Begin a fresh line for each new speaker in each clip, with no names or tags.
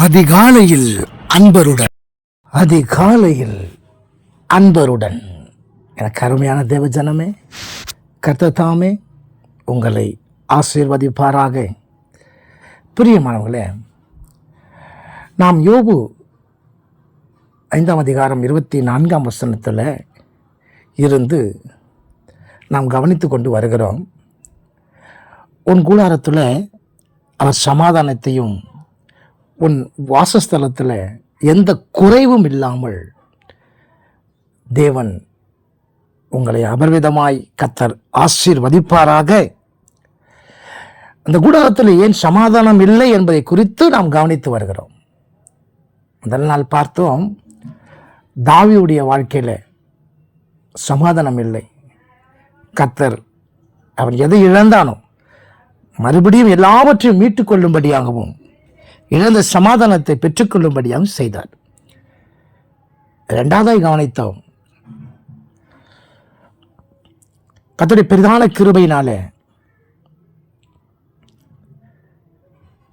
அதிகாலையில் அன்பருடன். அதிகாலையில் அன்பருடன். எனக்கு அருமையான தேவஜனமே கர்த்தத்தாமே உங்களை ஆசீர்வதிப்பாராக. பிரியமானவர்களே நாம் யோபு ஐந்தாம் அதிகாரம் இருபத்தி நான்காம் வசனத்தில் இருந்து நாம் கவனித்து கொண்டு வருகிறோம். உன் கூடாரத்தில் அவர் சமாதானத்தையும் உன் வாசஸ்தலத்தில் எந்த குறைவும் இல்லாமல் தேவன் உங்களை அபர்விதமாய் கத்தர் ஆசீர்வதிப்பாராக. அந்த கூடாரத்தில் ஏன் சமாதானம் இல்லை என்பதை குறித்து நாம் கவனித்து வருகிறோம். முதல் நாள் பார்த்தோம் தாவியுடைய வாழ்க்கையில் சமாதானம் இல்லை. கத்தர் அவன் எதை இழந்தானோ மறுபடியும் எல்லாவற்றையும் மீட்டுக்கொள்ளும்படியாகவும் இழந்த சமாதானத்தை பெற்றுக்கொள்ளும்படியாகவும் செய்தார். இரண்டாவதாய் கவனித்தோம். கத்தருடைய பெரிதான கிருபையினாலே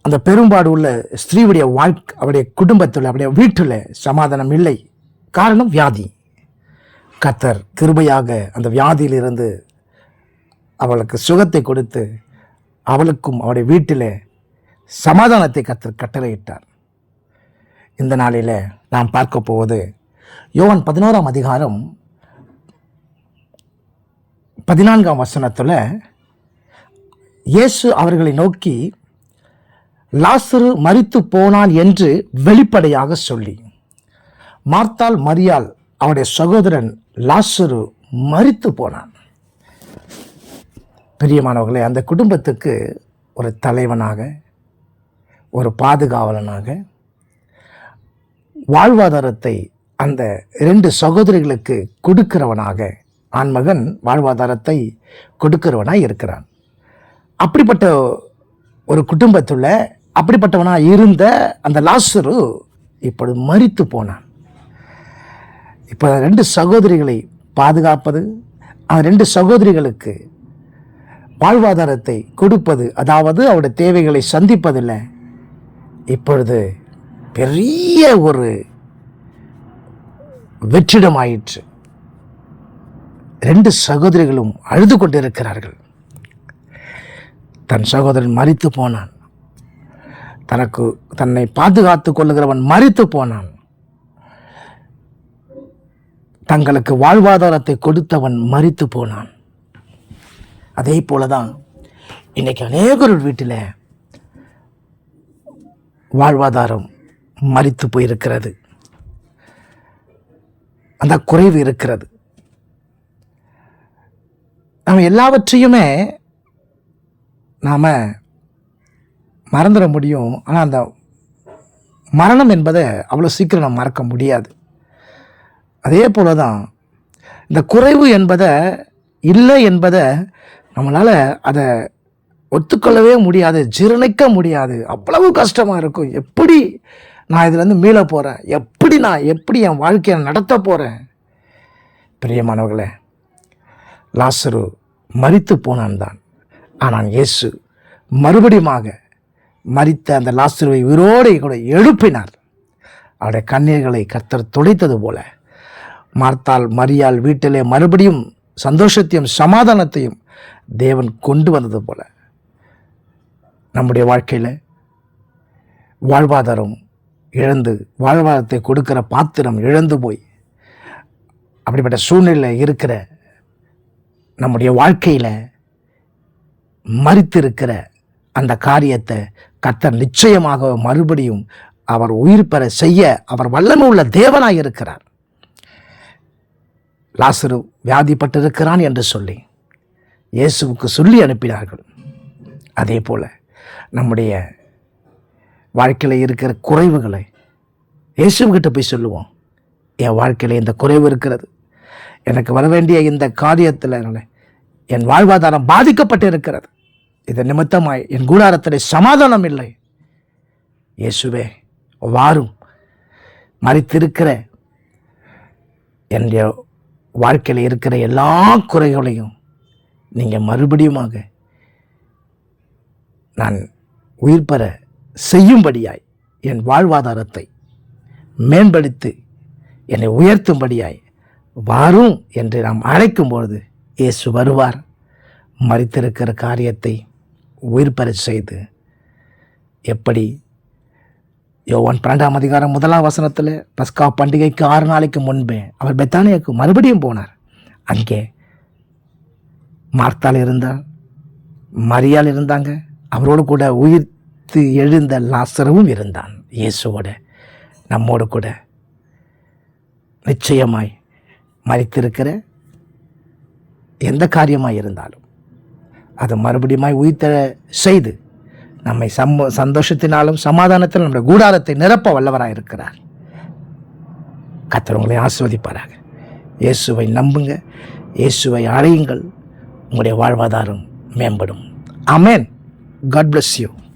அந்த பெரும்பாடு உள்ள ஸ்திரீவுடைய வாழ்க்கை அவருடைய குடும்பத்தில் அவருடைய வீட்டில் சமாதானம் இல்லை. காரணம் வியாதி. கத்தர் கிருபையாக அந்த வியாதியிலிருந்து அவளுக்கு சுகத்தை கொடுத்து அவளுக்கும் அவருடைய வீட்டில் சமாதானத்தை கத்தர் கட்டளையிட்டார். இந்த நாளில் நாம் பார்க்க போவது யோவன் பதினோராம் அதிகாரம் பதினான்காம் வசனத்தில் இயேசு அவர்களை நோக்கி லாசரு மறித்து போனான் என்று வெளிப்படையாக சொல்லி மார்த்தால் மரியால் அவருடைய சகோதரன் லாசரு மறித்து போனான். பிரியமானவர்களே அந்த குடும்பத்துக்கு ஒரு தலைவனாக ஒரு பாதுகாவலனாக வாழ்வாதாரத்தை அந்த இரண்டு சகோதரிகளுக்கு கொடுக்கிறவனாக ஆண்மகன் வாழ்வாதாரத்தை கொடுக்கிறவனாக இருக்கிறான். அப்படிப்பட்ட ஒரு குடும்பத்தில் அப்படிப்பட்டவனாக இருந்த அந்த லாசரு இப்பொழுது மறித்து போனான். இப்போ ரெண்டு சகோதரிகளை பாதுகாப்பது அந்த ரெண்டு சகோதரிகளுக்கு வாழ்வாதாரத்தை கொடுப்பது அதாவது அவருடைய தேவைகளை சந்திப்பதில்லை. இப்பொழுது பெரிய ஒரு வெற்றிடம் ஆயிற்று ரெண்டு சகோதரிகளும் அழுது கொண்டிருக்கிறார்கள். தன் சகோதரன் மறித்து போனான். தனக்கு தன்னை பாதுகாத்துக் கொள்ளுகிறவன் மறித்து போனான். தங்களுக்கு வாழ்வாதாரத்தை கொடுத்தவன் மறித்து போனான். அதே போல தான் இன்னைக்கு அநேகர் வீட்டில் வாழ்வாதாரம் மறித்து போயிருக்கிறது. அந்த குறைவு இருக்கிறது. நாம் எல்லாவற்றையுமே நாம் மறந்துட முடியும். ஆனால் அந்த மரணம் என்பதை அவ்வளோ சீக்கிரம் நம்ம மறக்க முடியாது. அதே போல தான் இந்த குறைவு என்பதை இல்லை என்பதை நம்மளால் அதை ஒத்துக்கொள்ளவே முடியாது ஜீரணிக்க முடியாது. அவ்வளவு கஷ்டமாக இருக்கும். எப்படி நான் இதுலேருந்து மீள போகிறேன் எப்படி நான் எப்படி என் வாழ்க்கையை நடத்த போகிறேன் பிரியமானவர்களே லாசரு மறித்து போனான் தான். ஆனால் இயேசு மறுபடியுமாக மறித்த அந்த லாசருவை உயிரோடு கூட எழுப்பினார். அவருடைய கண்ணீர்களை கர்த்தர் துடைத்தது போல. மார்த்தால் மரியால் வீட்டிலே மறுபடியும் சந்தோஷத்தையும் சமாதானத்தையும் தேவன் கொண்டு வந்தது போல. நம்முடைய வாழ்க்கையில் வாழ்வாதாரம் இழந்து வாழ்வாதாரத்தை கொடுக்கிற பாத்திரம் இழந்து போய் அப்படிப்பட்ட சூழ்நிலை இருக்கிற நம்முடைய வாழ்க்கையில் மறித்திருக்கிற அந்த காரியத்தை கர்த்தர் நிச்சயமாக மறுபடியும் அவர் உயிர் பெற செய்ய அவர் வல்லமை உள்ள தேவனாய் இருக்கிறார். லாசரு வியாதிப்பட்டிருக்கிறான் என்று சொல்லி இயேசுவுக்கு சொல்லி அனுப்பினார்கள். அதே போல் நம்முடைய வாழ்க்கையில் இருக்கிற குறைவுகளை இயேசுக்கிட்ட போய் சொல்லுவோம். என் வாழ்க்கையில் இந்த குறைவு இருக்கிறது. எனக்கு வர வேண்டிய இந்த காரியத்தில் என் வாழ்வாதாரம் பாதிக்கப்பட்டு இருக்கிறது இதன் நிமித்தமாய் என் கூடாரத்தில் சமாதானம் இல்லை. இயேசுவே வாரும். மறித்திருக்கிற என்னுடைய வாழ்க்கையில் இருக்கிற எல்லா குறைகளையும் நீங்கள் மறுபடியுமாக நான் உயிர் பெற செய்யும்படியாய் என் வாழ்வாதாரத்தை மேம்படுத்தி என்னை உயர்த்தும்படியாய் வாரும் என்று நாம் அழைக்கும் பொழுது இயேசு வருவார். மறித்திருக்கிற காரியத்தை உயிர் பெற செய்து எப்படி யோவான் பன்னெண்டாம் அதிகாரம் முதலாம் வசனத்தில் பஸ்கா பண்டிகைக்கு ஆறு நாளைக்கு முன்பே அவர் பெத்தானியாவுக்கு மறுபடியும் போனார். அங்கே மார்த்தால் இருந்தால் மரியால் இருந்தாங்க. அவரோடு கூட உயிர்த்து எழுந்த லாசரவும் இருந்தான். இயேசுவோட நம்மோடு கூட. நிச்சயமாய் மறித்திருக்கிற எந்த காரியமாக இருந்தாலும் அது மறுபடியுமாய் உயிர்த்த செய்து நம்மை சம்ம சந்தோஷத்தினாலும் சமாதானத்திலும் நம்முடைய கூடாரத்தை நிரப்ப வல்லவராக இருக்கிறார். கர்த்தர் ஆஸ்வதிப்பாராக இயேசுவை நம்புங்க. இயேசுவை அழையுங்கள் உங்களுடைய வாழ்வாதாரம் மேம்படும். அமேன் God bless you.